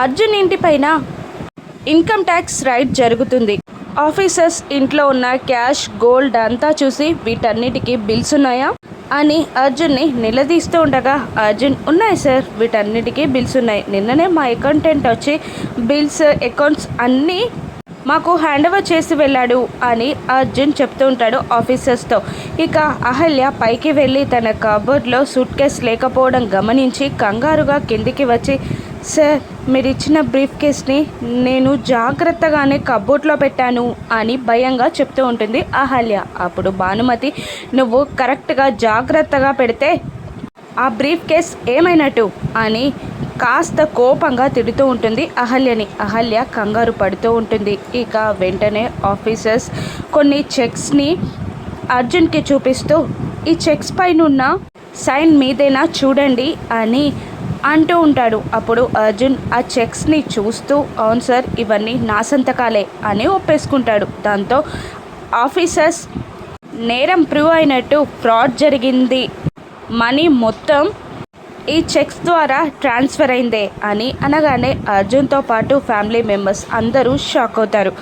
అర్జున్ ఇంటిపైన income tax raid జరుగుతుంది. Officers ఇంట్లో ఉన్న క్యాష్ గోల్డ్ అంతా చూసి వీటన్నిటికీ బిల్స్ ఉన్నాయా? అని అర్జున్ని నిలదీస్తూ ఉండగా అర్జున్ ఉన్నాయి సార్ వీటన్నిటికీ బిల్స్ ఉన్నాయి. నిన్ననే మా అకౌంటెంట్ వచ్చి బిల్స్ అకౌంట్స్ అన్నీ మాకు హ్యాండ్ ఓవర్ చేసి వెళ్ళాడు అని అర్జున్ చెప్తూ ఉంటాడు ఆఫీసర్స్తో. ఇక అహల్య పైకి వెళ్ళి తన కబోర్డ్లో సూట్ కేస్ లేకపోవడం గమనించి కంగారుగా కిందికి వచ్చి సార్ మీరు ఇచ్చిన బ్రీఫ్ కేస్ని నేను జాగ్రత్తగానే కబోర్డ్లో పెట్టాను అని భయంగా చెప్తూ ఉంటుంది అహల్య. అప్పుడు భానుమతి నువ్వు కరెక్ట్గా జాగ్రత్తగా పెడితే ఆ బ్రీఫ్ కేస్ ఏమైనట్టు? అని కాస్త కోపంగా తిడుతూ ఉంటుంది అహల్యని. అహల్య కంగారు పడుతూ ఉంటుంది. ఇక వెంటనే ఆఫీసర్స్ కొన్ని చెక్స్ని అర్జున్కి చూపిస్తూ ఈ చెక్స్ పైన ఉన్న సైన్ మీదేనా చూడండి అని అంటూ ఉంటాడు. అప్పుడు అర్జున్ ఆ చెక్స్ని చూస్తూ అవును సార్ ఇవన్నీ నా సంతకాలే అని ఒప్పేసుకుంటాడు. దాంతో ఆఫీసర్స్ నేరం ప్రూవ్ అయినట్టు ఫ్రాడ్ జరిగింది. మనీ మొత్తం ఈ చెక్స్ ద్వారా ట్రాన్స్ఫర్ అయిందే అని అనగానే అర్జున్తో పాటు ఫ్యామిలీ మెంబర్స్ అందరూ షాక్ అవుతారు.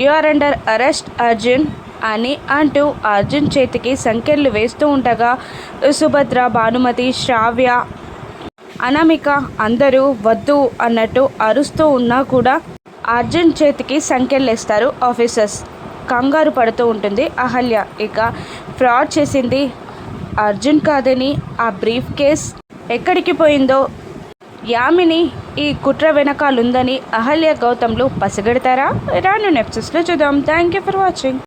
You are under arrest Arjun అని అంటూ అర్జున్ చేతికి సంఖ్యలు వేస్తూ ఉండగా సుభద్ర భానుమతి శ్రావ్య అనామిక అందరూ వద్దు అన్నట్టు అరుస్తూ ఉన్నా కూడా అర్జున్ చేతికి సంఖ్యలేస్తారు ఆఫీసర్స్. కంగారు పడుతూ ఉంటుంది అహల్య. ఇక ఫ్రాడ్ చేసింది అర్జున్ కాదని ఆ బ్రీఫ్ కేస్ ఎక్కడికి పోయిందో? యామిని ఈ కుట్ర వెనకాలుందని అహల్య గౌతమ్లు పసిగడతారా? రాను నెప్సెస్లో చూద్దాం. Thank you for watching.